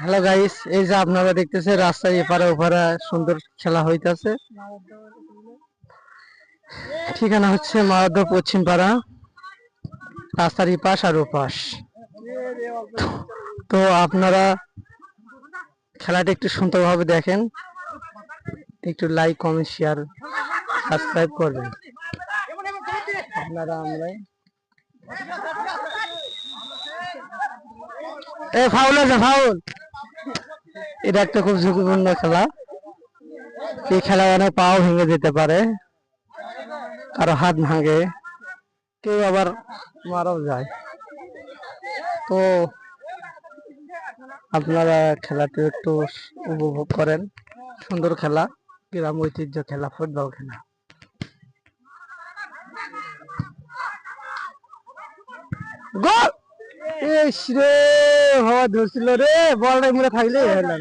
Hello guys এই যে আপনারা দেখতেছে রাস্তার এপারে ওপারে সুন্দর খেলা হইতাছে। ঠিকানা হচ্ছে মারাদ্দ পশ্চিম পাড়া রাস্তার ইপাশ আর ওপাশ। তো আপনারা খেলাটা একটু সুন্দরভাবে দেখেন। একটু লাইক কমেন্ট শেয়ার সাবস্ক্রাইব করবেন। আপনারা আমরা এ ফাউল আছে ফাউল এটা একটা খুব ঝুঁকিপূর্ণ খেলা। এই খেলায় অনেক পাও ভেঙে যেতে পারে, কারও হাত ভাঙে, কেউ আবার মারাও যায়। তো আপনারা খেলাটি একটু উপভোগ করেন। সুন্দর খেলা, গ্রাম ঐতিহ্য খেলা, ফুটবল খেলা। গোল! ইস রে! হওয়া ধরছিল রে বলটা মনে থাকলে। হেলাম